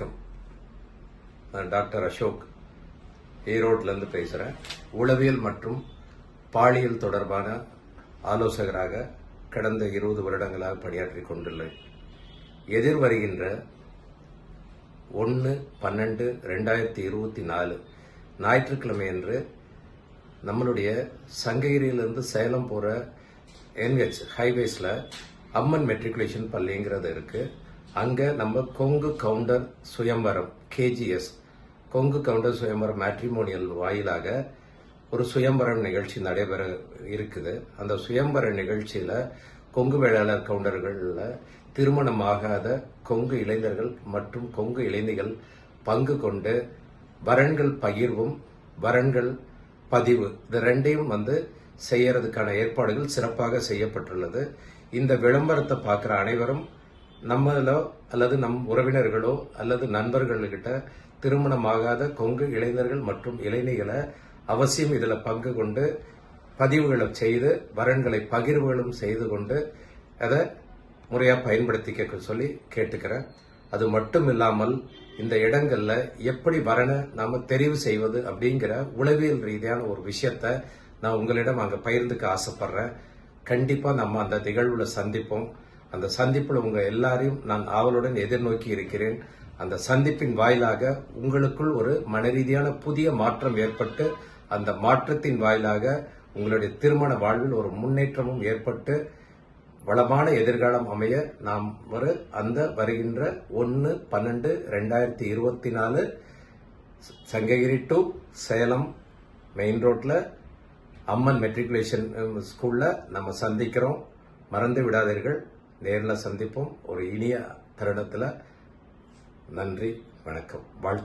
வணக்கம். நான் டாக்டர் அசோக் ஈரோட்லேருந்து பேசுகிறேன் உளவியல் மற்றும் பாலியல் தொடர்பான ஆலோசகராக கடந்த இருபது வருடங்களாக பணியாற்றி கொண்டுள்ளேன். எதிர் வருகின்ற ஒன்று பன்னெண்டு ரெண்டாயிரத்தி இருபத்தி நாலு ஞாயிற்றுக்கிழமை அன்று நம்மளுடைய சங்ககிரியிலிருந்து சேலம் போகிற என்ஹெச் ஹைவேஸில் அம்மன் மெட்ரிகுலேஷன் பள்ளிங்கிறது இருக்குது அங்கே நம்ம கொங்கு கவுண்டர் சுயம்பரம் கேஜிஎஸ் கொங்கு கவுண்டர் சுயம்பரம் மேட்ரிமோனியல் வாயிலாக ஒரு சுயம்பரம் நிகழ்ச்சி நடைபெற இருக்குது. அந்த சுயம்பர நிகழ்ச்சியில் கொங்கு வேளாளர் கவுண்டர்களில் திருமணமாகாத கொங்கு இளைஞர்கள் மற்றும் கொங்கு இளைஞர்கள் பங்கு கொண்டு வரன்கள் பகிர்வும் வரன்கள் பதிவு இது ரெண்டையும் வந்து செய்யறதுக்கான ஏற்பாடுகள் சிறப்பாக செய்யப்பட்டுள்ளது. இந்த விளம்பரத்தை பார்க்குற அனைவரும் நம்மளோ அல்லது நம் உறவினர்களோ அல்லது நண்பர்கள்கிட்ட திருமணமாகாத கொங்கு இளைஞர்கள் மற்றும் இளைஞர்களை அவசியம் இதில் பங்கு கொண்டு பதிவுகளை செய்து வரன்களை பகிர்வுகளும் செய்து கொண்டு அதை முறையாக பயன்படுத்திக்க சொல்லி கேட்டுக்கிறேன். அது மட்டும் இல்லாமல் இந்த இடங்களில் எப்படி வரனை நாம் தெரிவு செய்வது அப்படிங்கிற உளவியல் ரீதியான ஒரு விஷயத்த நான் உங்களிடம் அங்கே பகிர்ந்துக்க ஆசைப்படுறேன். கண்டிப்பாக நம்ம அந்த திகழ்வில் சந்திப்போம். அந்த சந்திப்பில் உங்கள் எல்லாரையும் நான் ஆவலுடன் எதிர்நோக்கி இருக்கிறேன். அந்த சந்திப்பின் வாயிலாக உங்களுக்குள் ஒரு மனரீதியான புதிய மாற்றம் ஏற்பட்டு அந்த மாற்றத்தின் வாயிலாக உங்களுடைய திருமண வாழ்வில் ஒரு முன்னேற்றமும் ஏற்பட்டு வளமான எதிர்காலம் அமைய நாம் ஒரு அந்த வருகின்ற ஒன்று பன்னெண்டு ரெண்டாயிரத்தி இருபத்தி நாலு சங்ககிரி டு சேலம் மெயின் ரோட்டில் அம்மன் மெட்ரிகுலேஷன் ஸ்கூலில் நம்ம சந்திக்கிறோம். மறந்து விடாதீர்கள். நேரில் சந்திப்போம். ஒரு இனிய தருணத்தில் நன்றி வணக்கம். வாழ்த்து